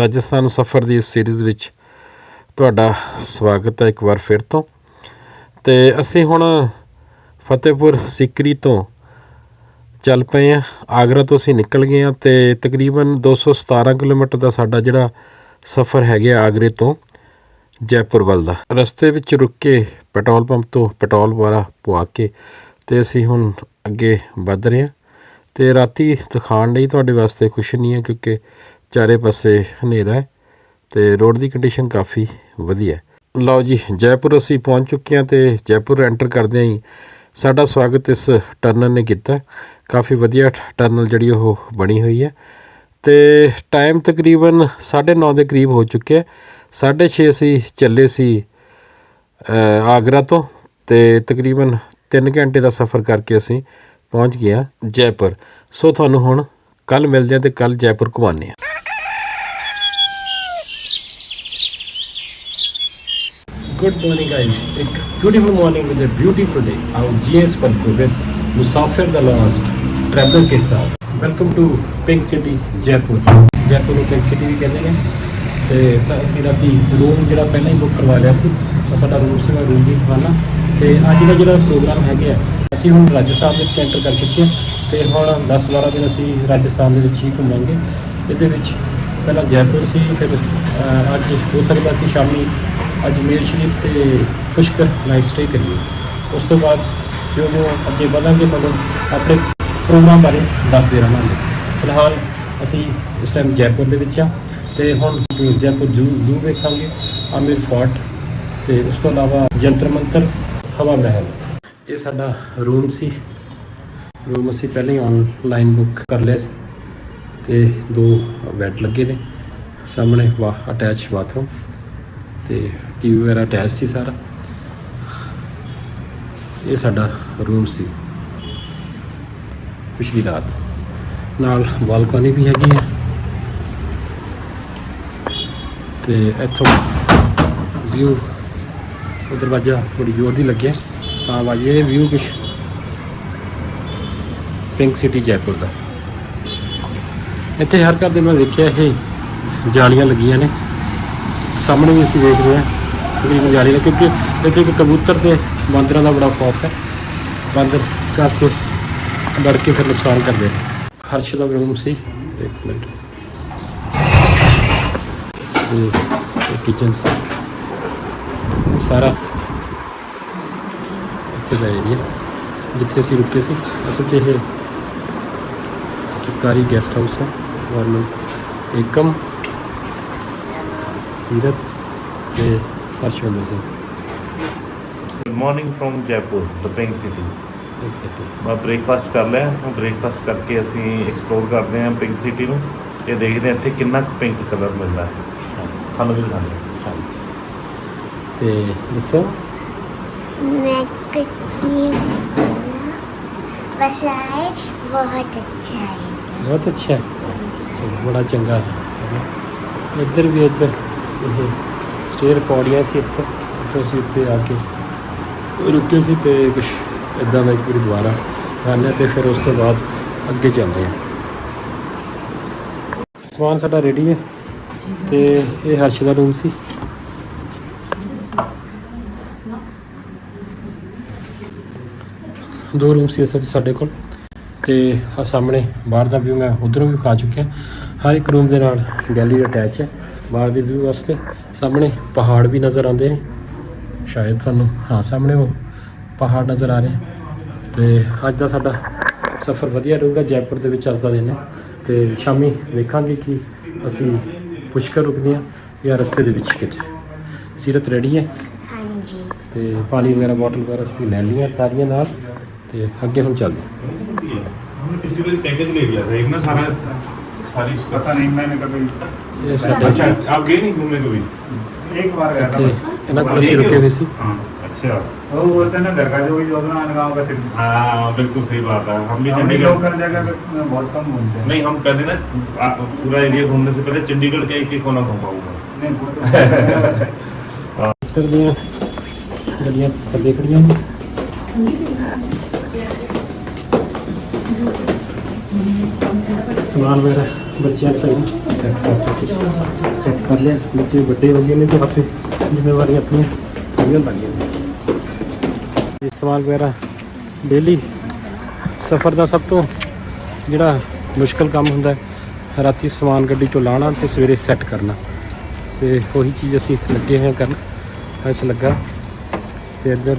ਰਾਜਸਥਾਨ ਸਫ਼ਰ ਦੀ ਇਸ ਸੀਰੀਜ਼ ਵਿੱਚ ਤੁਹਾਡਾ ਸਵਾਗਤ ਹੈ ਇੱਕ ਵਾਰ ਫਿਰ ਤੋਂ। ਤੇ ਅਸੀਂ ਹੁਣ ਫਤਿਹਪੁਰ ਸਿਕਰੀ ਤੋਂ ਚੱਲ ਪਏ ਹਾਂ। ਆਗਰਾ ਤੋਂ ਅਸੀਂ ਨਿਕਲ ਗਏ ਹਾਂ ਤੇ ਤਕਰੀਬਨ 217 ਕਿਲੋਮੀਟਰ ਦਾ ਸਾਡਾ ਜਿਹੜਾ ਸਫ਼ਰ ਹੈਗਾ ਆਗਰੇ ਤੋਂ ਜੈਪੁਰ ਵੱਲ ਦਾ। ਰਸਤੇ ਵਿੱਚ ਰੁਕ ਕੇ ਪੈਟਰੋਲ ਪੰਪ ਤੋਂ ਪੈਟਰੋਲ ਵਗੈਰਾ ਪਵਾ ਕੇ ਤੇ ਅਸੀਂ ਹੁਣ ਅੱਗੇ ਵੱਧ ਰਹੇ ਹਾਂ। ਤੇ ਰਾਤੀ ਦਿਖਾਉਣ ਲਈ ਤੁਹਾਡੇ ਵਾਸਤੇ ਕੁਛ ਨਹੀਂ ਹੈ ਕਿਉਂਕਿ ਚਾਰੇ ਪਾਸੇ ਹਨੇਰਾ ਹੈ ਤੇ ਰੋਡ ਦੀ ਕੰਡੀਸ਼ਨ ਕਾਫੀ ਵਧੀਆ ਹੈ। ਲਓ ਜੀ, ਜੈਪੁਰ ਅਸੀਂ ਪਹੁੰਚ ਚੁੱਕੇ ਹਾਂ ਤੇ ਜੈਪੁਰ ਐਂਟਰ ਕਰਦਿਆਂ ਹੀ ਸਾਡਾ ਸਵਾਗਤ ਇਸ ਟਰਨਲ ਨੇ ਕੀਤਾ। ਕਾਫੀ ਵਧੀਆ ਟਰਨਲ ਜਿਹੜੀ ਉਹ ਬਣੀ ਹੋਈ ਹੈ। ਤੇ ਟਾਈਮ ਤਕਰੀਬਨ 9:30 ਦੇ ਕਰੀਬ ਹੋ ਚੁੱਕਿਆ 6:30 ਅਸੀਂ ਚੱਲੇ ਸੀ ਆਗਰਾ ਤੋਂ ਤੇ ਤਕਰੀਬਨ 3 ਘੰਟੇ ਦਾ ਸਫ਼ਰ ਕਰਕੇ ਅਸੀਂ ਪਹੁੰਚ ਗਏ ਹਾਂ ਜੈਪੁਰ। ਸੋ ਤੁਹਾਨੂੰ ਹੁਣ ਕੱਲ ਮਿਲਦੇ ਹਾਂ ਤੇ ਕੱਲ ਜੈਪੁਰ ਘੁਮਾਉਂਦੇ ਹਾਂ। ਗੁੱਡ ਮਾਰਨਿੰਗ ਗਾਇਸ ਇੱਕ beautiful morning with a beautiful day ਆਊ ਜੀਐਸ ਪਨਕੋ ਵਿਦ ਮੁਸਾਫਿਰ ਦਾ ਲਾਸਟ ਟ੍ਰੈਵਲਰ ਕੇ ਸਾਥ welcome to pink city Jaipur Jaipur ਨੂੰ ਪਿੰਕ ਸਿਟੀ ਵੀ ਕਹਿੰਦੇ ਨੇ। ਤੇ ਅਸੀਂ ਰਾਤੀ ਰੂਮ ਜਿਹੜਾ ਪਹਿਲਾਂ ਹੀ ਬੁੱਕ ਕਰਵਾ ਲਿਆ ਸੀ ਸਾਡਾ ਰੂਮ ਸੀਗਾ ਰੂਮ ਵੀ ਖਾਣਾ। ਤੇ ਅੱਜ ਦਾ ਜਿਹੜਾ ਪ੍ਰੋਗਰਾਮ ਹੈਗਾ ਅਸੀਂ ਹੁਣ ਰਾਜਸਥਾਨ ਦੇ ਵਿੱਚ ਐਂਟਰ ਕਰ ਚੁੱਕੇ ਹਾਂ। ਤੇ ਹੁਣ 10-12 ਦਿਨ ਅਸੀਂ ਰਾਜਸਥਾਨ ਦੇ ਵਿੱਚ ਹੀ ਘੁੰਮਾਂਗੇ। ਇਹਦੇ ਵਿੱਚ ਪਹਿਲਾਂ ਜੈਪੁਰ ਸੀ, ਫਿਰ ਅੱਜ ਹੋ ਸਕਦਾ ਸੀ ਸ਼ਾਮੀ ਅਜਮੇਰ ਸ਼ਰੀਫ ਤੇ ਪੁਸ਼ਕਰ ਨਾਈਟ ਸਟੇ ਕਰੀਏ। ਉਸ ਤੋਂ ਬਾਅਦ ਜੋ ਜੋ ਅੱਗੇ ਵਧਾਂਗੇ, ਤੁਹਾਨੂੰ ਆਪਣੇ ਪ੍ਰੋਗਰਾਮ ਬਾਰੇ ਦੱਸਦੇ ਰਹਾਂਗੇ। ਫਿਲਹਾਲ ਅਸੀਂ ਇਸ ਟਾਈਮ ਜੈਪੁਰ ਦੇ ਵਿੱਚ ਆ ਤੇ ਹੁਣ ਜੈਪੁਰ ਜੂ, ਜ਼ੂ ਵੇਖਾਂਗੇ। ਆਮਿਰ ਫੋਰਟ ਤੇ ਉਸ ਤੋਂ ਇਲਾਵਾ ਜੰਤਰ ਮੰਤਰ, ਹਵਾ ਮਹਿਲ। ਇਹ ਸਾਡਾ ਰੂਮ ਸੀ। ਰੂਮ ਅਸੀਂ ਪਹਿਲਾਂ ਹੀ ਆਨਲਾਈਨ ਬੁੱਕ ਕਰ ਲਿਆ ਸੀ। ਤੇ ਦੋ ਬੈੱਡ ਲੱਗੇ ਨੇ। ਸਾਹਮਣੇ ਵਾ ਅਟੈਚ ਬਾਥਰੂਮ ਤੇ ਟੀਵੀ ਵਗੈਰਾ ਅਟੈਚ ਸੀ ਸਾਰਾ। ਇਹ ਸਾਡਾ ਰੂਮ ਸੀ। ਪਿਛਲੀ ਰਾਤ। ਨਾਲ ਬਾਲਕਨੀ ਵੀ ਹੈਗੀ ਹੈ ਤੇ ਇੱਥੋਂ ਵਿਊ ਉਹ ਦਰਵਾਜ਼ਾ ਥੋੜੀ ਜ਼ੋਰ ਦੀ ਲੱਗਿਆ। ਤਾਂ ਆਵਾਜ਼ ਇਹ ਵਿਊ ਕੁਛ ਪਿੰਕ ਸਿਟੀ ਜੈਪੁਰ ਦਾ। ਇੱਥੇ ਹਰ ਘਰ ਦੇ ਮੈਂ ਦੇਖਿਆ ਇਹ ਜਾਲੀਆਂ ਲੱਗੀਆਂ ਨੇ। ਸਾਹਮਣੇ ਵੀ ਅਸੀਂ ਦੇਖ ਰਹੇ ਹਾਂ। ਤਕਰੀਬਨ ਜਾਲੀ ਨੇ ਕਿਉਂਕਿ ਇੱਥੇ ਇੱਕ ਕਬੂਤਰ ਤੇ ਬਾਂਦਰਾਂ ਦਾ ਬੜਾ ਖੌਫ ਹੈ। ਬਾਂਦਰ ਘਰ 'ਚ ਵੜ ਕੇ ਫਿਰ ਨੁਕਸਾਨ ਕਰਦੇ ਨੇ। ਹਰਸ਼ ਦਾ ਰੂਮ ਸੀ। ਇੱਕ ਮਿੰਟ। ਇਹ ਕਿਚਨ ਸੀ। ਇਹ ਸਾਰਾ ਇੱਥੇ ਦਾ ਏਰੀਆ ਜਿੱਥੇ ਅਸੀਂ ਰੁਕੇ ਸੀ। ਅਸਲ 'ਚ ਇਹ ਸਰਕਾਰੀ ਗੈਸਟ ਹਾਊਸ ਹੈ। ਗਵਰਨਮੈਂਟ ਏਕਮ, ਸੀਰਤ ਤੇ Harshvandar Singh good morning from Jaipur the pink city ਦੇਖ ਸਕਦੇ ਹੋ। ਮੈਂ ਬ੍ਰੇਕਫਾਸਟ ਕਰ ਲਿਆ ਹੁਣ ਬ੍ਰੇਕਫਾਸਟ ਕਰਕੇ ਅਸੀਂ ਐਕਸਪਲੋਰ ਕਰਦੇ ਹਾਂ ਪਿੰਕ ਸਿਟੀ ਨੂੰ ਤੇ ਦੇਖਦੇ ਹਾਂ ਇੱਥੇ ਕਿੰਨਾ ਕੁ ਪਿੰਕ ਕਲਰ ਮਿਲਦਾ ਹੈ ਤੁਹਾਨੂੰ ਵੀ ਦਿਖਾਉਂਦੇ ਹਾਂ ਹਾਂਜੀ ਤੇ ਦੱਸੋ मैं कुछ नहीं बोला बस आए बहुत अच्छा है ਬਹੁਤ ਅੱਛਾ ਹੈ ਚਲੋ, ਬੜਾ ਚੰਗਾ ਹੈ ਇੱਧਰ ਵੀ ਇੱਧਰ ਇਹ ਸਟੇਅਰ ਪੌੜੀਆਂ ਸੀ ਇੱਥੇ? ਇੱਥੇ ਅਸੀਂ ਉੱਤੇ ਆ ਕੇ ਰੁਕੇ ਸੀ ਤੇ ਕੁਝ ਇਦਾਂ ਦਾ ਇੱਕ ਵਾਰੀ ਦੁਬਾਰਾ ਖਾਣੇ ਤੇ ਫਿਰ ਉਸ ਤੋਂ ਬਾਅਦ ਅੱਗੇ ਚੱਲਦੇ ਹਾਂ। ਸਮਾਨ ਸਾਡਾ ਰੈਡੀ ਹੈ ਤੇ ਇਹ ਹਰਸ਼ ਦਾ ਰੂਮ ਸੀ। ਦੋ ਰੂਮ ਸੀ ਅਸਲ ਸਾਡੇ ਕੋਲ ਤੇ ਆ ਸਾਹਮਣੇ ਬਾਹਰ ਦਾ ਵਿਊ ਮੈਂ ਉਧਰੋਂ ਵੀ ਖਾ ਚੁੱਕਿਆ। ਹਰ ਇੱਕ ਰੂਮ ਦੇ ਨਾਲ ਗੈਲਰੀ ਅਟੈਚ ਹੈ। ਬਾਹਰ ਦੀ ਵਿਊ ਵਾਸਤੇ ਸਾਹਮਣੇ ਪਹਾੜ ਵੀ ਨਜ਼ਰ ਆਉਂਦੇ ਨੇ। ਸ਼ਾਇਦ ਤੁਹਾਨੂੰ ਹਾਂ ਸਾਹਮਣੇ ਉਹ ਪਹਾੜ ਨਜ਼ਰ ਆ ਰਹੇ ਤੇ ਅੱਜ ਦਾ ਸਾਡਾ ਸਫ਼ਰ ਵਧੀਆ ਰਹੂਗਾ ਜੈਪੁਰ ਦੇ ਵਿੱਚ ਅੱਜ ਦਾ ਦਿਨ ਹੈ। ਤੇ ਸ਼ਾਮੀ ਦੇਖਾਂਗੇ ਕਿ ਅਸੀਂ ਪੁਸ਼ਕਰ ਰੁਕਦੇ ਹਾਂ ਜਾਂ ਰਸਤੇ ਦੇ ਵਿੱਚ ਕਿਤੇ। ਸੀਰਤ ਰੈਡੀ ਹੈ? ਹਾਂਜੀ। ਤੇ ਪਾਣੀ ਵਗੈਰਾ ਬੋਟਲ ਵਗੈਰਾ ਅਸੀਂ ਲੈ ਲਈਆਂ ਸਾਰੀਆਂ ਨਾਲ। ਤੇ ਅੱਗੇ ਹੁਣ ਚੱਲਦੇ ਹਾਂ। ਪਿਛਲੀ ਵਾਰੀ ਪੈਕੇਜ ਲੈ ਲਿਆ ਇੱਕ ਨਾ ਸਾਰਾ? ਸਾਰੀ ਪਤਾ ਨਹੀਂ ਮੈਂ ਕਦੇ अच्छा, अच्छा, अच्छा आप गए नहीं घूमने कभी? एक बार गया था बस। नागपुर हाँ, रुके हुए सी। हाँ अच्छा। वो बोलते ना दरगाह जो भी जो ना अनगांव का सिद्ध हाँ बिल्कुल सही बात है। हम भी चंडीगढ़ लोकल जगह पे बहुत कम घूमते हैं। नहीं हम पहले ना पूरा एरिया घूमने से पहले चंडीगढ़ का एक एक कोना घुमाऊँगा नहीं वो तो उत्तर दिया गलियाँ पकड़ देख रही ਸਮਾਨ ਵਗੈਰਾ ਬੱਚਿਆਂ ਦਾ ਸੈੱਟ ਕਰ ਚੁੱਕੇ ਸੈੱਟ ਕਰ ਲਿਆ। ਬੱਚੇ ਵੱਡੇ ਹੋ ਗਏ ਨੇ ਤੇ ਆਪੇ ਜ਼ਿੰਮੇਵਾਰੀਆਂ ਆਪਣੀਆਂ ਪੂਰੀਆਂ ਲੱਗ ਗਈਆਂ ਇਹ ਸਮਾਨ ਵਗੈਰਾ ਡੇਲੀ ਸਫ਼ਰ ਦਾ ਸਭ ਤੋਂ ਜਿਹੜਾ ਮੁਸ਼ਕਲ ਕੰਮ ਹੁੰਦਾ ਹੈ, ਰਾਤੀ ਸਮਾਨ ਗੱਡੀ ਚੋਂ ਲਾਣਾ ਤੇ ਸਵੇਰੇ ਸੈੱਟ ਕਰਨਾ। ਤੇ ਉਹੀ ਚੀਜ਼ ਅਸੀਂ ਲੱਗੇ ਹੋਏ ਕਰਨ। ਐਸ ਲੱਗਾ। ਤੇ ਇੱਧਰ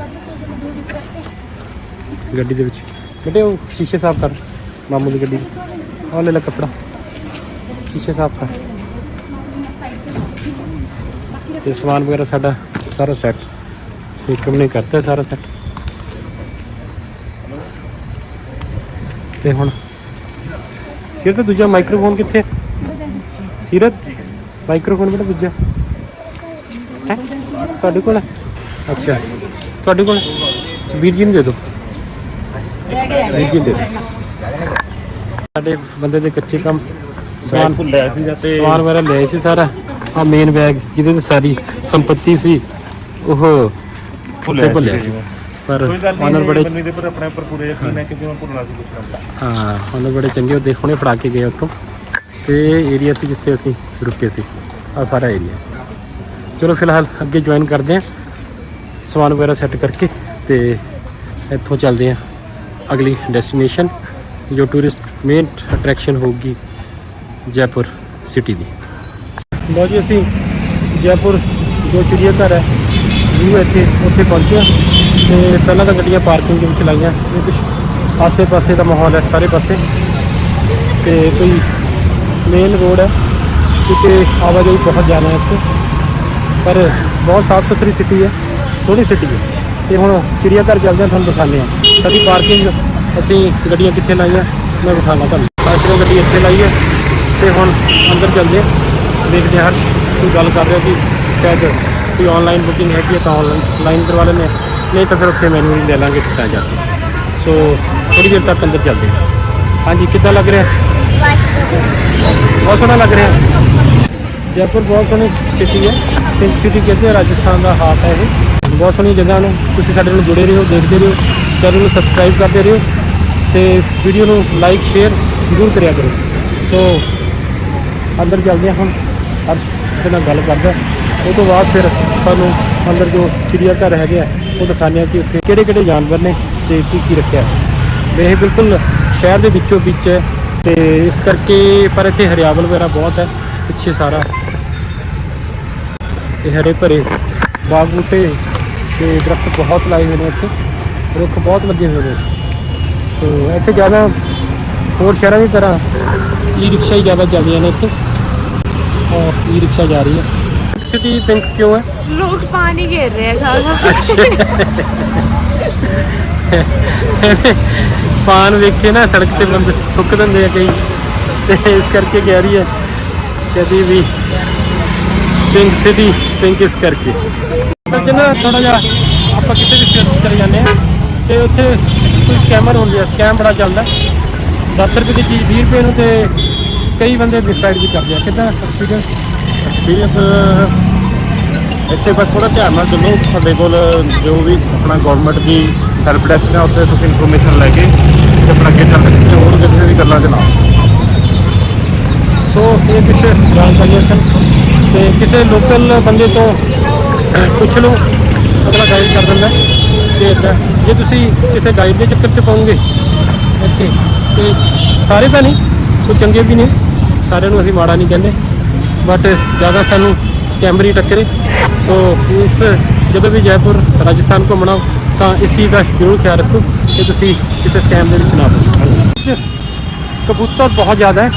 ਗੱਡੀ ਦੇ ਵਿੱਚ ਬੇਟੇ ਉਹ ਸ਼ੀਸ਼ੇ ਸਾਫ਼ ਕਰ ਮਾਮੂ ਦੀ ਗੱਡੀ। ਦੇ। ਲੈ ਲੈ ਕੱਪੜਾ। ਸ਼ੀਸ਼ੇ ਸਾਫ਼ ਕਰ। ਤੇ ਸਮਾਨ ਵਗੈਰਾ ਸਾਡਾ ਸਾਰਾ ਸੈੱਟ ਇੱਕਮ ਨੇ ਕਰਤਾ ਸਾਰਾ ਸੈੱਟ ਤੇ ਹੁਣ ਸਿਰ ਤੇ ਦੂਜਾ ਮਾਈਕਰੋਫੋਨ ਕਿੱਥੇ? ਹੈ? ਸੀਰਤ? ਮਾਈਕ੍ਰੋਫੋਨ ਬੇਟਾ ਦੂਜਾ? ਤੁਹਾਡੇ ਕੋਲ ਅੱਛਾ। ਤੁਹਾਡੇ ਕੋਲ ਹੈ? ਵੀਰ ਜੀ ਨੂੰ ਦੇ ਦਿਓ। ਵੀਰ ਜੀ ਦੇ ਦਿਓ। ਸਾਡੇ ਬੰਦੇ ਦੇ ਕੱਚੇ ਕੰਮ ਸਮਾਨ ਭੁੱਲਿਆ ਸੀ ਤੇ ਸਮਾਨ ਵਗੈਰਾ ਲਿਆ ਸੀ ਸਾਰਾ। ਆ ਮੇਨ ਬੈਗ ਜਿਹਦੇ ਤੇ ਸਾਰੀ ਸੰਪਤੀ ਸੀ ਉਹ ਉੱਤੇ ਭੁੱਲਿਆ। ਪਰ ਨਹੀਂ ਬੜੇ ਮੈਨੂੰ ਇਹਦੇ ਪਰ ਆਪਣੇ ਉੱਪਰ ਪੂਰੇ ਯਕੀਨ ਹੈ ਕਿ ਜਿਵੇਂ ਭੁੱਲਣਾ ਸੀ ਕੁਝ ਨਾ ਹਾਂ ਉਹਨਾਂ ਬੜੇ ਚੰਗੇ ਉਹ ਦੇਖੋਣੇ ਫੜਾ ਕੇ ਗਏ ਉੱਥੋਂ। ਤੇ ਏਰੀਆ ਸੀ ਜਿੱਥੇ ਅਸੀਂ ਰੁਕੇ ਸੀ ਆ ਸਾਰਾ ਏਰੀਆ ਚਲੋ ਫਿਲਹਾਲ ਅੱਗੇ ਜੁਆਇਨ ਕਰਦੇ ਹਾਂ ਸਮਾਨ ਵਗੈਰਾ ਸੈੱਟ ਕਰਕੇ ਤੇ ਇੱਥੋਂ ਚੱਲਦੇ ਹਾਂ ਅਗਲੀ ਡੈਸਟੀਨੇਸ਼ਨ ਜੋ ਟੂਰਿਸਟ ਮੇਨ ਅਟਰੈਕਸ਼ਨ ਹੋਊਗੀ ਜੈਪੁਰ ਸਿਟੀ ਦੀ। ਲੋ ਜੀ ਅਸੀਂ ਜੈਪੁਰ ਜੋ ਚਿੜੀਆ ਘਰ ਹੈ ਵੀਊ ਇੱਥੇ, ਉੱਥੇ ਪਹੁੰਚੇ ਹਾਂ ਤੇ ਪਹਿਲਾਂ ਤਾਂ ਗੱਡੀਆਂ ਪਾਰਕਿੰਗ ਦੇ ਵਿੱਚ ਲਾਈਆਂ, ਇਹ ਕੁਛ ਆਸੇ-ਪਾਸੇ ਦਾ ਮਾਹੌਲ ਹੈ ਸਾਰੇ ਪਾਸੇ। ਤੇ ਕੋਈ ਮੇਨ ਰੋਡ ਹੈ ਕਿਤੇ ਆਵਾਜਾਈ ਬਹੁਤ ਜ਼ਿਆਦਾ ਹੈ ਇੱਥੇ। ਪਰ ਬਹੁਤ ਸਾਫ਼ ਸੁਥਰੀ ਸਿਟੀ ਹੈ, ਸੋਹਣੀ ਸਿਟੀ ਹੈ। ਤੇ ਹੁਣ ਚਿੜੀਆ ਘਰ ਚੱਲਦੇ ਹਾਂ, ਤੁਹਾਨੂੰ ਦਿਖਾਉਂਦੇ ਹਾਂ। ਸਾਡੀ ਪਾਰਕਿੰਗ ਅਸੀਂ ਗੱਡੀਆਂ ਕਿੱਥੇ ਲਾਈਆਂ? ਮੈਂ ਵਿਖਾਣਾ ਤੁਹਾਨੂੰ। ਅਸੀਂ ਗੱਡੀ ਇੱਥੇ ਲਾਈ ਹੈ ਤੇ ਹੁਣ ਅੰਦਰ ਚੱਲਦੇ ਹਾਂ। ਦੇਖਦੇ ਹਾਂ ਹਰ ਕੋਈ ਗੱਲ ਕਰ ਰਿਹਾ ਕਿ ਸ਼ਾਇਦ ਕੋਈ ਆਨਲਾਈਨ ਬੁਕਿੰਗ ਹੈਗੀ ਹੈ ਤਾਂ ਆਨਲਾਈਨ ਕਰਵਾ ਲੈਂਦੇ ਹਾਂ। ਨਹੀਂ ਤਾਂ ਫਿਰ ਉੱਥੇ ਮੈਨੂੰ ਮੈਨੂਅਲੀ ਲੈ ਲਾਂਗੇ ਟਿਕਟਾਂ ਜਾ ਕੇ। ਸੋ ਥੋੜੀ ਦੇਰ ਤੱਕ ਅੰਦਰ ਚੱਲਦੇ ਹਾਂ। ਹਾਂਜੀ, ਕਿੱਦਾਂ ਲੱਗ ਰਿਹਾ? ਬਹੁਤ ਸੋਹਣਾ ਲੱਗ ਰਿਹਾ। ਜੈਪੁਰ ਬਹੁਤ ਸੋਹਣੀ ਸਿਟੀ ਹੈ। ਪਿੰਕ ਸਿਟੀ ਕਹਿੰਦੇ ਆ, ਰਾਜਸਥਾਨ ਦਾ ਹਾਰਟ ਹੈ ਇਹ। ਬਹੁਤ ਸੋਹਣੀ ਜਗ੍ਹਾ ਨੇ ਤੁਸੀਂ ਸਾਡੇ ਨਾਲ ਜੁੜੇ ਰਹੋ, ਦੇਖਦੇ ਰਹੋ। ਚੈਨਲ ਨੂੰ ਸਬਸਕ੍ਰਾਈਬ ਕਰਦੇ ਰਹੋ। ਤੇ ਵੀਡੀਓ ਨੂੰ ਲਾਈਕ ਸ਼ੇਅਰ ਜ਼ਰੂਰ ਕਰਿਆ ਕਰੋ। ਸੋ ਅੰਦਰ ਚੱਲਦੇ ਹਾਂ ਹੁਣ। ਹਰ ਕਿਸੇ ਨਾਲ ਗੱਲ ਕਰਦਾ ਉਹ ਤੋਂ ਬਾਅਦ ਫਿਰ ਤੁਹਾਨੂੰ ਅੰਦਰ ਜੋ ਚਿੜੀਆ ਘਰ ਹੈਗੇ ਆ, ਉਹ ਦਿਖਾਉਂਦੇ ਆ ਕਿ ਉੱਥੇ ਕਿਹੜੇ ਕਿਹੜੇ ਜਾਨਵਰ ਨੇ ਤੇ ਕੀ ਕੀ ਰੱਖਿਆ ਹੈ। ਇਹ ਬਿਲਕੁਲ ਸ਼ਹਿਰ ਦੇ ਵਿੱਚੋਂ ਵਿੱਚ ਹੈ ਤੇ ਇਸ ਕਰਕੇ ਪਰ ਇੱਥੇ ਹਰਿਆਵਲ ਵਗੈਰਾ ਬਹੁਤ ਹੈ, ਪਿੱਛੇ ਸਾਰਾ। ਇਹ ਹਰੇ ਭਰੇ ਬਾਗ ਬੂਟੇ ਤੇ ਦਰਖਤ ਬਹੁਤ ਲਾਏ ਹੋਏ ਨੇ ਇੱਥੇ। ਰੁੱਖ ਬਹੁਤ ਲੱਗੇ ਹੋਏ ਨੇ। ਤੇ ਇੱਥੇ ਜ਼ਿਆਦਾ ਹੋਰ ਸ਼ਹਿਰਾਂ ਦੀ ਤਰ੍ਹਾਂ ਈ ਰਿਕਸ਼ਾ ਹੀ ਜ਼ਿਆਦਾ ਚੱਲਦੀਆਂ ਨੇ ਇੱਥੇ। ਔਰ ਈ ਰਿਕਸ਼ਾ ਜਾ ਰਹੀ ਹੈ। ਸਿਟੀ ਪਿੰਕ ਕਿਉਂ ਹੈ? ਲੋਕ ਪਾਣੀ ਘੇਰ ਰਹੇ ਆ ਸਾਰਾ ਪਾਨ ਵੇਖੇ ਨਾ ਸੜਕ ਤੇ ਬੰਦੇ ਥੁੱਕ ਦਿੰਦੇ ਆ ਕਈ। ਤੇ ਇਸ ਕਰਕੇ ਕਹਿ ਰਹੀ ਹੈ ਕਦੀ ਵੀ ਪਿੰਕ ਸਿਟੀ ਪਿੰਕ ਇਸ ਕਰਕੇ। ਸੱਜਣਾ ਥੋੜਾ ਜਿਹਾ ਆਪਾਂ ਕਿਤੇ ਵੀ ਸਿਰ ਚਲੇ ਜਾਂਦੇ ਆ ਤੇ ਉੱਥੇ ਕੋਈ ਸਕੈਮਰ ਹੁੰਦੇ ਆ ਸਕੈਮ ਬੜਾ ਚੱਲਦਾ। 10 ਰੁਪਏ ਦੀ ਚੀਜ਼ 20 ਰੁਪਏ ਨੂੰ ਤੇ ਕਈ ਬੰਦੇ ਮਿਸਗਾਈਡ ਵੀ ਕਰਦੇ ਆ। ਕਿਦਾਂ ਐਕਸਪੀਰੀਅੰਸ ਐਕਸਪੀਰੀਅੰਸ ਇੱਥੇ ਬਸ ਥੋੜਾ ਧਿਆਨ ਨਾਲ ਚੱਲੋ। ਤੁਹਾਡੇ ਕੋਲ ਜੋ ਵੀ ਆਪਣਾ ਗਵਰਨਮੈਂਟ ਦੀ ਹੈਲਪ ਡੈਸਕ ਹੈ ਉੱਥੇ ਤੁਸੀਂ ਇਨਫੋਰਮੇਸ਼ਨ ਲੈ ਕੇ ਤੇ ਆਪਣਾ ਅੱਗੇ ਚੱਲ ਕਿਸੇ ਹੋਰ ਕਿਸੇ ਦੀ ਗੱਲਾਂ 'ਚ ਨਾ ਆਓ। ਸੋ ਇਹ ਕੁਛ ਜਾਣਕਾਰੀਆਂ ਸਨ ਤੇ ਕਿਸੇ ਲੋਕਲ ਬੰਦੇ ਤੋਂ ਪੁੱਛ ਲਓ ਅਗਲਾ ਗਾਈਡ ਕਰ ਦਿੰਦਾ। ਹੈ ਤੇ ਜੇ ਤੁਸੀਂ ਕਿਸੇ ਗਾਈਡ ਦੇ ਚੱਕਰ 'ਚ ਪਾਉਂਗੇ ਇੱਥੇ, ਤੇ ਸਾਰੇ ਤਾਂ ਨਹੀਂ, ਕੋਈ ਚੰਗੇ ਵੀ ਨੇ ਸਾਰਿਆਂ ਨੂੰ ਅਸੀਂ ਮਾੜਾ ਨਹੀਂ ਕਹਿੰਦੇ। ਬਟ ਜ਼ਿਆਦਾ ਸਾਨੂੰ ਸਕੈਮਰੀ ਟੱਕਰੇ। ਸੋ ਇਸ ਜਦੋਂ ਵੀ ਜੈਪੁਰ, ਰਾਜਸਥਾਨ ਘੁੰਮਣਾ ਤਾਂ ਇਸ ਚੀਜ਼ ਦਾ ਜ਼ਰੂਰ ਖਿਆਲ ਰੱਖੋ ਕਿ ਤੁਸੀਂ ਕਿਸੇ ਸਕੈਮ ਦੇ ਵਿੱਚ ਨਾ ਫਸੋ ਕਬੂਤਰ ਬਹੁਤ ਜ਼ਿਆਦਾ ਹੈ।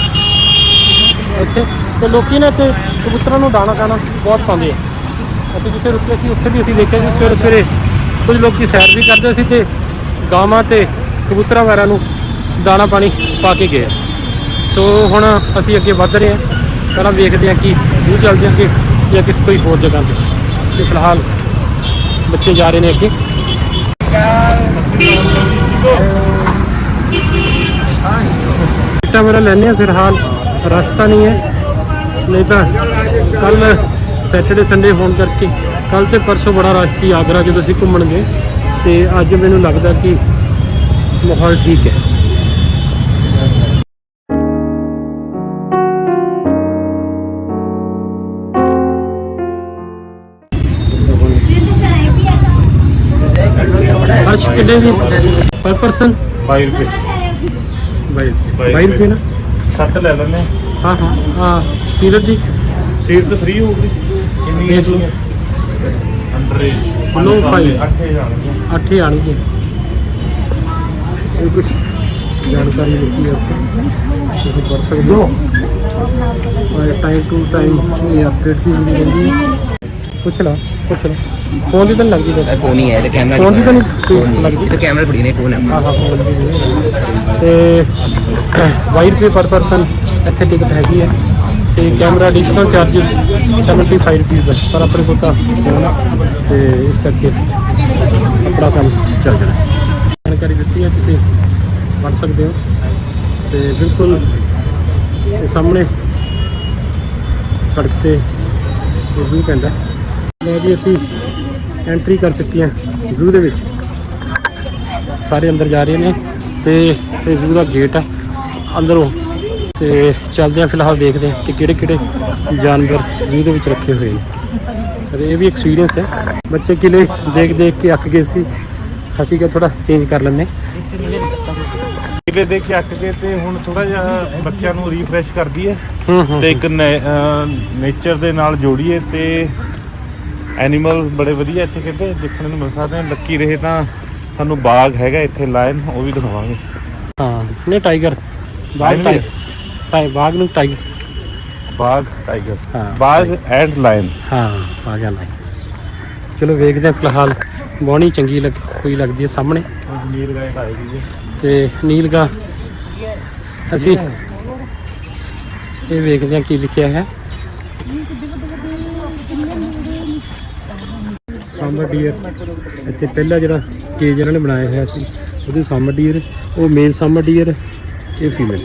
ਇੱਥੇ ਤੇ ਲੋਕੀ ਨੇ ਤੇ ਕਬੂਤਰਾਂ ਨੂੰ ਦਾਣਾ ਖਾਣਾ ਬਹੁਤ ਪਾਉਂਦੇ ਆ। ਅਸੀਂ ਜਿੱਥੇ ਰੁਕੇ ਸੀ, ਉੱਥੇ ਵੀ ਅਸੀਂ ਦੇਖਿਆ ਸੀ ਸਵੇਰੇ ਸਵੇਰੇ ਕੁਝ ਲੋਕੀ ਸੈਰ ਵੀ ਕਰਦੇ ਸੀ ਤੇ ਗਾਵਾਂ ਤੇ ਕਬੂਤਰਾਂ ਵਗੈਰਾ ਨੂੰ ਦਾਣਾ ਪਾਣੀ ਪਾ ਕੇ ਗਏ। ਸੋ ਹੁਣ ਅਸੀਂ ਅੱਗੇ ਵੱਧ ਰਹੇ ਹਾਂ। ਪਹਿਲਾਂ ਵੇਖਦੇ ਹਾਂ ਕਿ ਦੂਰ ਚੱਲਦੇ ਹਾਂ ਕਿ ਜਾਂ ਕਿਸ ਕੋਈ ਹੋਰ ਜਗ੍ਹਾ ਤੇ। ਤੇ ਫਿਲਹਾਲ ਬੱਚੇ ਜਾ ਰਹੇ ਨੇ ਅੱਗੇ। ਟਿਕਟਾਂ ਮੇਰਾ ਲੈਣੇ ਆ ਫਿਲਹਾਲ ਰਸਤਾ ਨਹੀਂ ਹੈ। ਨਹੀਂ ਤਾਂ ਕੱਲ ਸੈਟਰਡੇ ਸੰਡੇ ਹੋਣ ਕਰਕੇ ਕੱਲ ਤੇ ਪਰਸੋਂ ਬੜਾ ਰਸ਼ ਸੀ ਆਗਰਾ ਜਦੋਂ ਅਸੀਂ ਘੁੰਮਣ ਗਏ ਤੇ ਅੱਜ ਮੈਨੂੰ ਲੱਗਦਾ ਕਿ ਮਾਹੌਲ ਠੀਕ ਹੈ। ਪਰ ਪਰਸਨ? 22 ਰੁਪਏ। 22 ਰੁਪਏ। ਨਾ? ਸੱਤ ਲੈ ਲੈਣੇ ਹਾਂ। ਹਾਂ ਹਾਂ ਸੀਰਤ ਦੀ? ਸੀਰਤ ਫ੍ਰੀ ਹੋਊਗੀ। ਕਿੰਨੀ ਹੈ 8000 ਅੱਠ ਹੀ ਆਣਗੇ ਇਹ ਕੁਝ ਜਾਣਕਾਰੀ ਦਿੱਤੀ ਹੈ ਤੁਸੀਂ ਕਰ ਸਕਦੇ ਹੋ। ਔਰ ਟਾਈਮ ਟੂ ਟਾਈਮ ਇਹ ਅਪਡੇਟ ਵੀ ਹੁੰਦੀ ਰਹਿੰਦੀ ਹੈ। ਪੁੱਛ ਲਾ ਪੁੱਛ ਲਾ। ਫੋਨ ਦੀ ਤਾਂ ਨੀ ਲੱਗਦੀ ਵੈਸੇ। ਫੋਨ ਹੀ ਹੈ ਤੇ ਕੈਮਰਾ ਫੋਨ ਦੀ ਤਾਂ ਨਹੀਂ ਲੱਗਦੀ। ਤਾਂ ਕੈਮਰਾ ਥੋੜੀ ਨੇ ਫੋਨ ਹੈ। ਹਾਂ ਹਾਂ ਫੋਨ ਤੇ 22 ਰੁਪਏ ਪਰ ਪਰਸਨ ਇੱਥੇ ਟਿਕਟ ਹੈਗੀ ਹੈ। ਤੇ ਕੈਮਰਾ ਐਡੀਸ਼ਨਲ ਚਾਰजेस 75 ਰੁਪਏ ਹੈ, ਪਰ ਆਪਣੇ ਕੋਲ ਤਾਂ ਫੋਨ ਆ ਤੇ ਇਸ ਕਰਕੇ ਆਪਣਾ ਕੰਮ ਚੱਲ ਰਿਹਾ ਜਾਣਕਾਰੀ ਦਿੱਤੀ ਹੈ ਤੁਸੀਂ ਪੜ੍ਹ ਸਕਦੇ ਹੋ। ਤੇ ਬਿਲਕੁਲ ਇਹ ਸਾਹਮਣੇ ਸੜਕ ਤੇ ਇਹ ਵੀ ਪੈਂਦਾ ਲੈ ਜੀ, ਅਸੀਂ ਐਂਟਰੀ ਕਰ ਚੁੱਕੇ ਹਾਂ ਜ਼ੂ ਦੇ ਵਿੱਚ। ਸਾਰੇ ਅੰਦਰ ਜਾ ਰਹੇ ਨੇ ਤੇ ਇਹ ਜ਼ੂ ਦਾ ਗੇਟ ਹੈ, ਅੰਦਰੋਂ ਤੇ ਚੱਲਦੇ ਆ ਫਿਲਹਾਲ ਦੇਖਦੇ ਆ ਕਿ ਕਿਹੜੇ ਕਿਹੜੇ ਜਾਨਵਰ ਜ਼ੂ ਦੇ ਵਿੱਚ ਰੱਖੇ ਹੋਏ ਨੇ। ਤੇ ਇਹ ਵੀ ਐਕਸਪੀਰੀਅੰਸ ਹੈ। ਬੱਚੇ ਕਿਲੇ ਦੇਖ ਦੇਖ ਕੇ ਅੱਕ ਗਏ ਸੀ। ਅਸੀਂ ਕਿਹਾ ਥੋੜਾ ਚੇਂਜ ਕਰ ਲੈਂਦੇ ਕਿਤੇ ਦੇਖ ਕੇ ਅੱਕ ਕੇ ਤੇ ਹੁਣ ਥੋੜਾ ਜਿਹਾ ਬੱਚਿਆਂ ਨੂੰ ਰੀਫਰੈਸ਼ ਕਰਦੀ ਹੈ ਤੇ ਇੱਕ ਨੇਚਰ ਦੇ ਨਾਲ ਜੋੜੀਏ ਤੇ ਐਨੀਮਲ ਬੜੇ ਵਧੀਆ ਇੱਥੇ ਕਹਿੰਦੇ ਦੇਖਣ ਨੂੰ ਮਿਲ ਸਕਦੇ ਨੇ ਲੱਕੀ ਰਹੇ ਤਾਂ ਤੁਹਾਨੂੰ ਬਾਗ ਹੈਗਾ ਇੱਥੇ ਲਾਇਨ ਉਹ ਵੀ ਦਿਖਾਵਾਂਗੇ। ਹਾਂ ਨੇ ਟਾਈਗਰ ਬਾਗ? ਟਾਈਗਰ ਟਾਈ ਬਾਗ ਨੂੰ ਟਾਈਗਰ ਬਾਗ ਟਾਈਗਰ। ਹਾਂ, ਬਾਗ ਐਂਡ ਲਾਇਨ ਹਾਂ ਆ ਗਿਆ ਨਾ ਚਲੋ ਵੇਖਦੇ ਹਾਂ ਫਿਲਹਾਲ। ਬੋਣੀ ਚੰਗੀ ਲੱਗ ਕੋਈ ਲੱਗਦੀ ਹੈ ਸਾਹਮਣੇ। ਨੀਲ ਗਾਇ ਆਏਗੀ ਜੀ ਤੇ ਨੀਲਗਾ ਅਸੀਂ ਇਹ ਵੇਖਦੇ ਹਾਂ ਕੀ ਲਿਖਿਆ ਹੈ। ਸਾਂਬਰ ਡੀਅਰ ਇੱਥੇ ਪਹਿਲਾ ਜਿਹੜਾ ਕੇਜ ਇਹਨਾਂ ਨੇ ਬਣਾਇਆ ਹੋਇਆ ਸੀ ਉਹਦੇ ਸਾਂਬਰ ਡੀਅਰ ਉਹ ਮੇਲ ਸਾਂਬਰ ਡੀਅਰ ਇਹ ਫੀਮੇਲ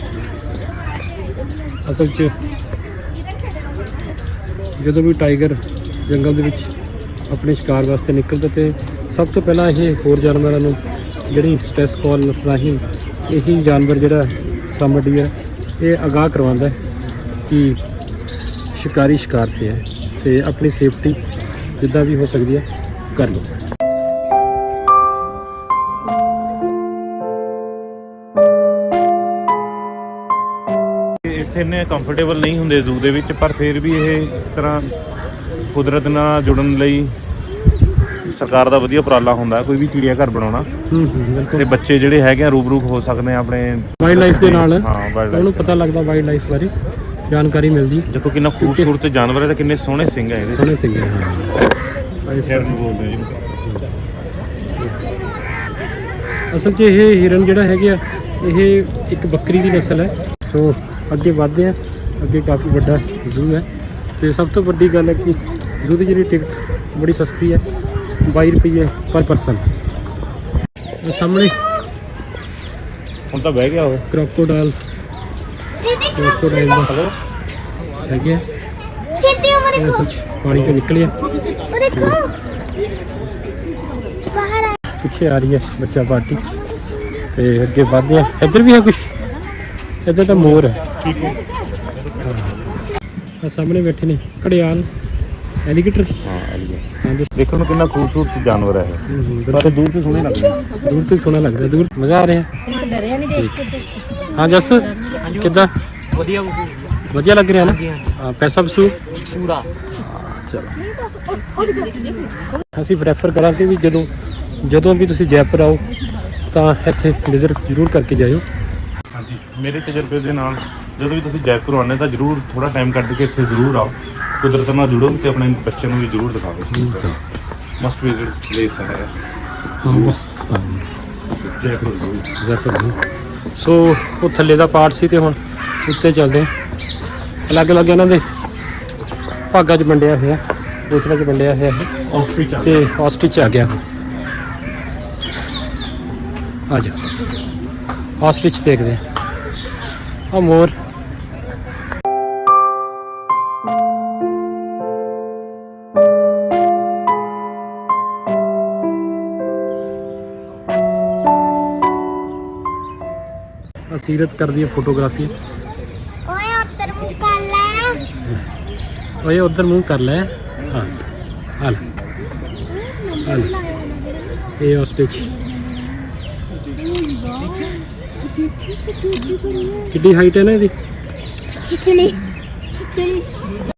ਅਸਲ 'ਚ ਜਦੋਂ ਵੀ ਟਾਈਗਰ ਜੰਗਲ ਦੇ ਵਿੱਚ ਆਪਣੇ ਸ਼ਿਕਾਰ ਵਾਸਤੇ ਨਿਕਲਦਾ ਤੇ ਸਭ ਤੋਂ ਪਹਿਲਾਂ ਇਹ ਹੋਰ ਜਾਨਵਰਾਂ ਨੂੰ ਜਿਹੜੀ ਸਟ੍ਰੈਸ ਕਾਲ ਰਾਹੀਂ ਇਹੀ ਜਾਨਵਰ ਜਿਹੜਾ ਸਾਂਬਰ ਡੀਅਰ ਇਹ ਅਗਾਹ ਕਰਵਾਉਂਦਾ ਕਿ ਸ਼ਿਕਾਰੀ ਸ਼ਿਕਾਰ ਤੇ ਹੈ ਤੇ ਆਪਣੀ ਸੇਫਟੀ ਜਿੱਦਾਂ ਵੀ ਹੋ ਸਕਦੀ ਹੈ ਕਰ ਲਓ। ਇੱਥੇ ਇੰਨੇ ਕੰਫਰਟੇਬਲ ਨਹੀਂ ਹੁੰਦੇ ਜ਼ੂ ਦੇ ਵਿੱਚ ਪਰ ਫਿਰ ਵੀ ਇਹ ਤਰ੍ਹਾਂ ਕੁਦਰਤ ਨਾਲ ਜੁੜਨ ਲਈ ਸਰਕਾਰ ਦਾ ਵਧੀਆ ਉਪਰਾਲਾ ਹੁੰਦਾ ਕੋਈ ਵੀ ਚਿੜੀਆ ਘਰ ਬਣਾਉਣਾ। ਹੂੰ ਹੂੰ ਬਿਲਕੁਲ। ਤੇ ਬੱਚੇ ਜਿਹੜੇ ਹੈਗੇ ਆ ਰੂਬਰੂ ਹੋ ਸਕਦੇ ਆ ਆਪਣੇ ਵਾਈਲਡ ਲਾਈਫ ਦੇ ਨਾਲ। ਹਾਂ ਵਾਈਲਡ ਉਹਨੂੰ ਪਤਾ ਲੱਗਦਾ ਵਾਈਲਡ ਲਾਈਫ ਬਾਰੇ ਜਾਣਕਾਰੀ ਮਿਲਦੀ। ਦੇਖੋ ਕਿੰਨਾ ਖੂਬਸੂਰਤ ਜਾਨਵਰ ਹੈ ਤੇ ਕਿੰਨੇ ਸੋਹਣੇ ਸਿੰਘ ਹੈ ਇਹਦੇ ਸੋਹਣੇ ਸਿੰਘੇ ਹਾਂ ਇਸ ਸ਼ੇਰ ਨੂੰ ਬੋਲਦੇ ਆ ਜਿਹਨੂੰ ਅਸਲ 'ਚ ਇਹ ਹਿਰਨ ਜਿਹੜਾ ਹੈਗਾ ਇਹ ਇੱਕ ਬੱਕਰੀ ਦੀ ਨਸਲ ਹੈ। ਸੋ ਅੱਗੇ ਵਧਦੇ ਆ ਅੱਗੇ ਕਾਫੀ ਵੱਡਾ ਜ਼ੂ ਹੈ। ਤੇ ਸਭ ਤੋਂ ਵੱਡੀ ਗੱਲ ਹੈ ਕਿ ਜ਼ੂ ਦੀ ਜਿਹੜੀ ਟਿਕਟ ਬੜੀ ਸਸਤੀ ਹੈ 22 ਰੁਪਏ ਪਰ ਪਰਸਨ। ਇਹ ਸਾਹਮਣੇ ਹੁਣ ਤਾਂ ਬਹਿ ਗਿਆ ਉਹ। ਕ੍ਰੋਕੋਡਾਈਲ। ਕ੍ਰੋਕੋਡਾਈਲ ਦਾ ਹਲੋ ਹੈਗੇ ਗਿਆ ਕਿਤੇ ਉਹ ਦੇਖੋ ਪਾਣੀ ਤੋਂ ਨਿਕਲਿਆ। ਉਹ ਦੇਖੋ ਬਾਹਰ ਪਿੱਛੇ ਆ ਰਹੀ ਹੈ ਬੱਚਾ ਪਾਰਟੀ। ਤੇ ਅੱਗੇ ਵਧਦੇ ਆ। ਇੱਧਰ ਵੀ ਹੈ ਕੁਝ ਇੱਧਰ ਤਾਂ ਮੋਰ ਹੈ। ਆ ਸਾਹਮਣੇ ਬੈਠੇ ਨੇ ਘੜਿਆਲ ਐਲੀਗੇਟਰ। ਹਾਂ ਐਲੀਗੇਟਰ। ਹਾਂ ਜੀ ਦੇਖਣ ਨੂੰ ਕਿੰਨਾ ਖੂਬਸੂਰਤ ਜਾਨਵਰ ਹੈ ਇਹ। ਪਰ ਦੂਰ ਤੋਂ ਸੋਹਣੇ ਲੱਗਦੇ। ਦੂਰ ਤੋਂ ਹੀ ਸੋਹਣਾ ਲੱਗਦਾ ਦੂਰ ਮਜ਼ਾ ਆ ਰਿਹਾ। ਠੀਕ। ਹਾਂ ਜਸ ਕਿੱਦਾਂ? ਵਧੀਆ ਵਧੀਆ ਲੱਗ ਰਿਹਾ ਨਾ? ਹਾਂ ਪੈਸਾ ਵਸੂਲ? ਪੂਰਾ। ਚਲੋ ਅਸੀਂ ਪ੍ਰੈਫਰ ਕਰਾਂਗੇ ਵੀ ਜਦੋਂ ਜਦੋਂ ਵੀ ਤੁਸੀਂ ਜੈਪੁਰ ਆਓ ਤਾਂ ਇੱਥੇ ਵਿਜ਼ਿਟ ਜ਼ਰੂਰ ਕਰਕੇ ਜਾਇਓ। ਮੇਰੇ ਤਜਰਬੇ ਦੇ ਨਾਲ ਜਦੋਂ ਵੀ ਤੁਸੀਂ ਜੈਪੁਰ ਆਉਂਦੇ ਤਾਂ ਜਰੂਰ ਥੋੜਾ ਟਾਈਮ ਕੱਢ ਕੇ ਇੱਥੇ ਜ਼ਰੂਰ ਆਓ। ਕੁਦਰਤ ਨਾਲ ਜੁੜੋ ਤੇ ਆਪਣੇ ਬੱਚੇ ਨੂੰ ਵੀ ਜਰੂਰ ਦਿਖਾਓ। ਮਸਟ ਵਿਜ਼ਿਟ ਪਲੇਸ ਹੈ। ਜੈਪੁਰ ਨੂੰ। ਸੋ ਉਹ ਥੱਲੇ ਦਾ ਪਾਰਟ ਸੀ ਤੇ ਹੁਣ ਉੱਤੇ ਚੱਲਦੇ ਅਲੱਗ-ਅਲੱਗ ਇਹਨਾਂ ਦੇ ਭਾਗਾਂ 'ਚ ਵੰਡਿਆ ਹੋਇਆ ਦੂਸਰਾ 'ਚ ਵੰਡਿਆ ਹੋਇਆ ਹੈ। ਆਸਟ੍ਰਿਚ ਤੇ ਆਸਟ੍ਰਿਚ ਆ ਗਿਆ। ਆ ਜਾ। ਆਸਟ੍ਰਿਚ ਦੇਖਦੇ ਆ ਆ ਮੋਰ ਸੀਰਤ ਕਰਦੀ ਹੈ ਫੋਟੋਗ੍ਰਾਫੀ। ਓਏ ਉੱਧਰ ਮੂੰਹ ਕਰ ਲੈ। ਓਏ ਉੱਧਰ ਮੂੰਹ ਕਰ ਲੈ। ਹਾਂ ਹਾਂ ਹਾਂ ਇਹ ਆਸਟ੍ਰਿਚ ਕਿੱਡੀ ਹਾਈਟ ਹੈ ਨਾ ਇਹਦੀ? ਖਿਚੜੀ ਖਿਚੜੀ।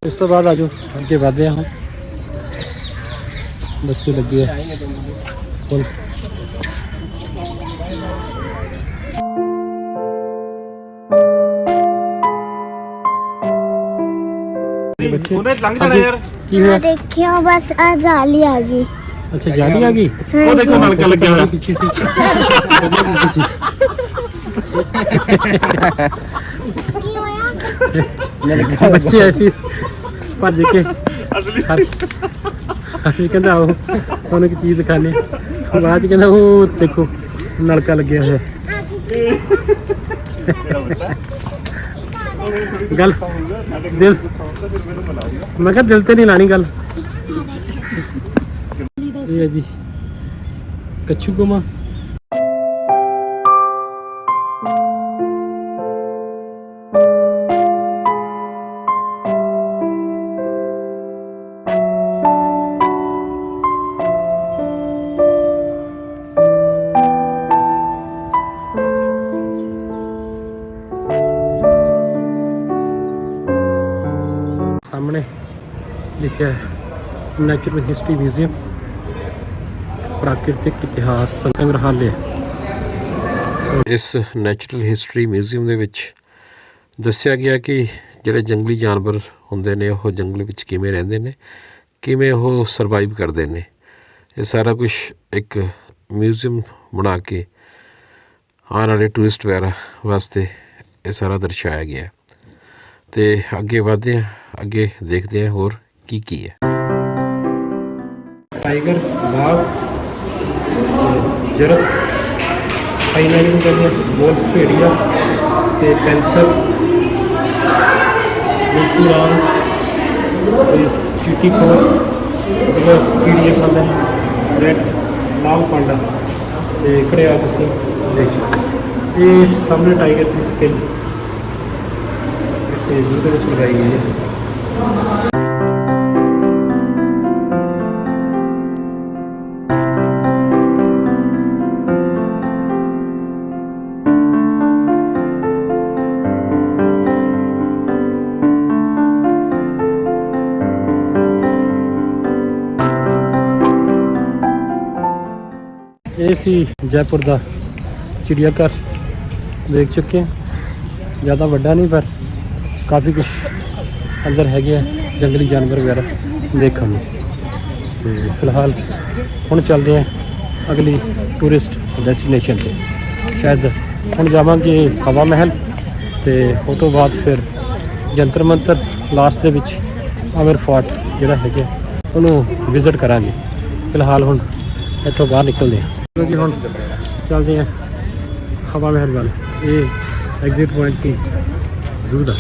ਇਸ ਤੋਂ ਬਾਅਦ ਆਜੋ ਅੱਗੇ ਵਧਦੇ ਹਾਂ ਬੱਚੇ ਲੱਗੇ ਆ। ਹੁਣ ਬੱਚੇ ਉਹਨੇ ਲੰਘ ਜਾਣਾ ਯਾਰ। ਕੀ ਹੋਇਆ? ਦੇਖਿਓ ਬਸ ਆ ਜਾਲੀ ਆ ਗਈ। ਅੱਛਾ ਜਾਲੀ ਆ ਗਈ? ਉਹ ਦੇਖੋ ਨਲਕਾ ਲੱਗਿਆ ਹੋਇਆ। ਪਿੱਛੇ ਸੀ। ਕੀ ਹੋਇਆ? ਬੱਚੇ ਐਸੀ ਭੱਜ ਕੇ। ਹਰਸ਼। ਹਰਸ਼ ਕਹਿੰਦਾ ਆਓ ਉਹਨੇ ਇੱਕ ਚੀਜ਼ ਦਿਖਾਣੀ ਬਾਅਦ ਚ ਕਹਿੰਦਾ ਉਹ ਦੇਖੋ ਨਲਕਾ ਲੱਗਿਆ ਹੋਇਆ। ਗੱਲ। ਦਿਲ। ਮੈਂ ਕਿਹਾ ਦਿਲ ਤੇ ਨਹੀਂ ਲਾਣੀ ਗੱਲ। ਇਹ ਹੈ ਜੀ। ਕੱਛੂ ਗੁਮਾ ਲਿਖਿਆ ਨੈਚੁਰਲ ਹਿਸਟਰੀ ਮਿਊਜ਼ੀਅਮ ਪ੍ਰਾਕਿਰਤਿਕ ਇਤਿਹਾਸ ਸੰਗ੍ਰਹਾਲय ਇਸ ਨੈਚੁਰਲ ਹਿਸਟਰੀ ਮਿਊਜ਼ੀਅਮ ਦੇ ਵਿੱਚ ਦੱਸਿਆ ਗਿਆ ਕਿ ਜਿਹੜੇ ਜੰਗਲੀ ਜਾਨਵਰ ਹੁੰਦੇ ਨੇ, ਉਹ ਜੰਗਲ ਵਿੱਚ ਕਿਵੇਂ ਰਹਿੰਦੇ ਨੇ, ਕਿਵੇਂ ਉਹ ਸਰਵਾਈਵ ਕਰਦੇ ਨੇ। ਇਹ ਸਾਰਾ ਕੁਝ ਇੱਕ ਮਿਊਜ਼ੀਅਮ ਬਣਾ ਕੇ ਆਉਣ ਵਾਲੇ ਟੂਰਿਸਟ ਵਗੈਰਾ ਵਾਸਤੇ ਇਹ ਸਾਰਾ ਦਰਸਾਇਆ ਗਿਆ। ਹੈ। ਤੇ ਅੱਗੇ ਵਧਦੇ ਹਾਂ, ਅੱਗੇ ਦੇਖਦੇ ਹਾਂ ਹੋਰ ਕੀ ਕੀ ਹੈ ਟਾਈਗਰ ਬਾਗ ਜਰਕ ਹਾਈਨਾਈਨ ਨੂੰ ਕਹਿੰਦੇ ਵੋਲਫ ਭੇੜੀਆ ਤੇ ਪੈਂਥਰ ਬਿਲਕੁਲ ਤੇ ਕੋਲ ਜਿਹੜਾ ਕੀੜੀਆਂ ਖਾਂਦਾ ਰੈਡ, ਲਾਲ ਪਾਂਡਾ ਤੇ ਖੜਿਆ ਤੁਸੀਂ ਦੇਖ ਸਕਦੇ ਹੋ। ਇਹ ਸਾਹਮਣੇ ਟਾਈਗਰ ਦੀ ਸਕਿਨ ਇੱਥੇ ਜ਼ੂ ਵਿੱਚ ਲਗਾਈ ਗਈ ਹੈ ਇਹ ਸੀ ਜੈਪੁਰ ਦਾ ਚਿੜੀਆ ਘਰ ਦੇਖ ਚੁੱਕੇ ਹਾਂ। ਜ਼ਿਆਦਾ ਵੱਡਾ ਨਹੀਂ, ਪਰ ਕਾਫੀ ਕੁਝ ਅੰਦਰ ਹੈਗੇ ਆ, ਜੰਗਲੀ ਜਾਨਵਰ ਵਗੈਰਾ ਦੇਖਣ ਨੂੰ ਤੇ ਫਿਲਹਾਲ ਹੁਣ ਚੱਲਦੇ ਆ ਅਗਲੀ ਟੂਰਿਸਟ ਡੈਸਟੀਨੇਸ਼ਨ ਤੇ। ਸ਼ਾਇਦ ਹੁਣ ਜਾਵਾਂਗੇ ਹਵਾ ਮਹਿਲ ਤੇ ਉਹ ਤੋਂ ਬਾਅਦ ਫਿਰ ਜੰਤਰ ਮੰਤਰ ਲਾਸਟ ਦੇ ਵਿੱਚ ਅਮਰ ਫੋਰਟ ਜਿਹੜਾ ਹੈਗਾ, ਉਹਨੂੰ ਵਿਜ਼ਿਟ ਕਰਾਂਗੇ। ਫਿਲਹਾਲ ਹੁਣ ਇੱਥੋਂ ਬਾਹਰ ਨਿਕਲਦੇ ਹਾਂ। ਚਲੋ ਜੀ ਹੁਣ ਚੱਲਦੇ ਹਾਂ। ਹਵਾ ਮਹਿਲ ਵੱਲ। ਇਹ ਐਗਜ਼ਿਟ ਪੁਆਇੰਟ ਸੀ। ਜ਼ੂ ਦਾ